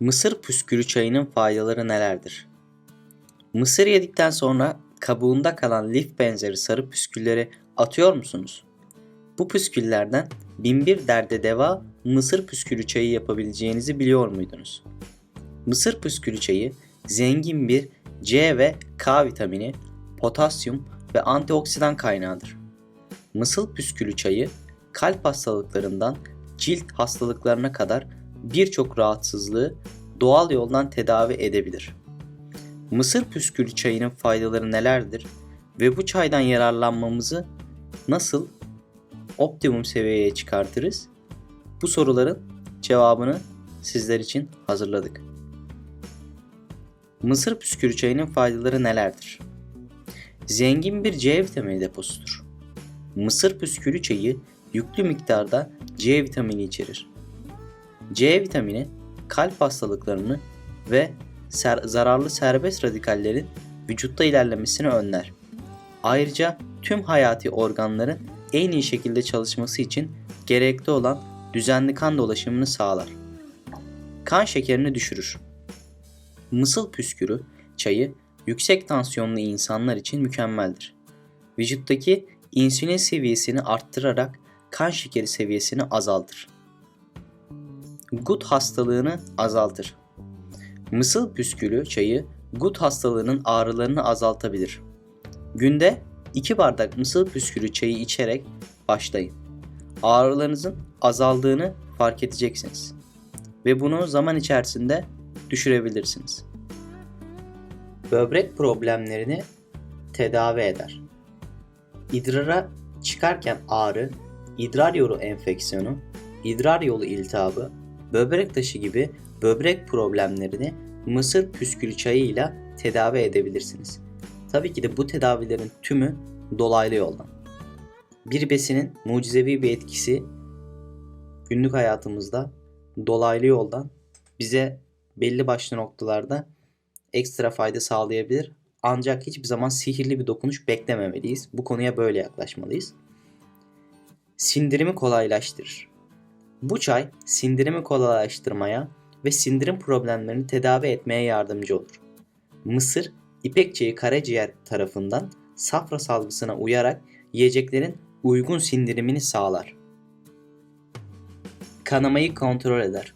Mısır püskülü çayının faydaları nelerdir? Mısır yedikten sonra kabuğunda kalan lif benzeri sarı püskülleri atıyor musunuz? Bu püsküllerden binbir derde deva mısır püskülü çayı yapabileceğinizi biliyor muydunuz? Mısır püskülü çayı zengin bir C ve K vitamini, potasyum ve antioksidan kaynağıdır. Mısır püskülü çayı kalp hastalıklarından cilt hastalıklarına kadar birçok rahatsızlığı doğal yoldan tedavi edebilir. Mısır püskülü çayının faydaları nelerdir ve bu çaydan yararlanmamızı nasıl optimum seviyeye çıkartırız? Bu soruların cevabını sizler için hazırladık. Mısır püskülü çayının faydaları nelerdir? Zengin bir C vitamini deposudur. Mısır püskülü çayı yüklü miktarda C vitamini içerir. C vitamini kalp hastalıklarını ve ser- zararlı serbest radikallerin vücutta ilerlemesini önler. Ayrıca tüm hayati organların en iyi şekilde çalışması için gerekli olan düzenli kan dolaşımını sağlar. Kan şekerini düşürür. Mısıl püskürü çayı yüksek tansiyonlu insanlar için mükemmeldir. Vücuttaki insülin seviyesini arttırarak kan şekeri seviyesini azaltır. Gut hastalığını azaltır. Mısıl püskülü çayı gut hastalığının ağrılarını azaltabilir. Günde 2 bardak mısıl püskülü çayı içerek başlayın. Ağrılarınızın azaldığını fark edeceksiniz. Ve bunu zaman içerisinde düşürebilirsiniz. Böbrek problemlerini tedavi eder. İdrara çıkarken ağrı, idrar yolu enfeksiyonu, idrar yolu iltihabı, böbrek taşı gibi böbrek problemlerini mısır püskülü çayıyla tedavi edebilirsiniz. Tabii ki de bu tedavilerin tümü dolaylı yoldan. Bir besinin mucizevi bir etkisi günlük hayatımızda dolaylı yoldan bize belli başlı noktalarda ekstra fayda sağlayabilir. Ancak hiçbir zaman sihirli bir dokunuş beklememeliyiz. Bu konuya böyle yaklaşmalıyız. Sindirimi kolaylaştırır. Bu çay sindirimi kolaylaştırmaya ve sindirim problemlerini tedavi etmeye yardımcı olur. Mısır, ipek çayı karaciğer tarafından safra salgısına uyarak yiyeceklerin uygun sindirimini sağlar. Kanamayı kontrol eder.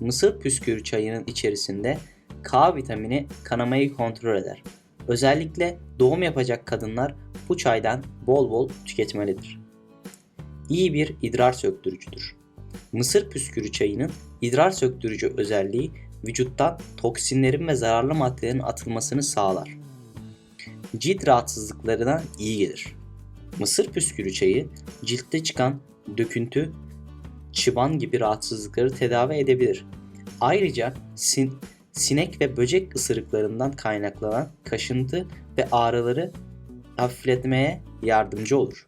Mısır püskürü çayının içerisinde K vitamini kanamayı kontrol eder. Özellikle doğum yapacak kadınlar bu çaydan bol bol tüketmelidir. İyi bir idrar söktürücüdür. Mısır püskürü çayının idrar söktürücü özelliği vücuttan toksinlerin ve zararlı maddelerin atılmasını sağlar. Cilt rahatsızlıklarına iyi gelir. Mısır püskürü çayı ciltte çıkan döküntü, çıban gibi rahatsızlıkları tedavi edebilir. Ayrıca sin- sinek ve böcek ısırıklarından kaynaklanan kaşıntı ve ağrıları hafifletmeye yardımcı olur.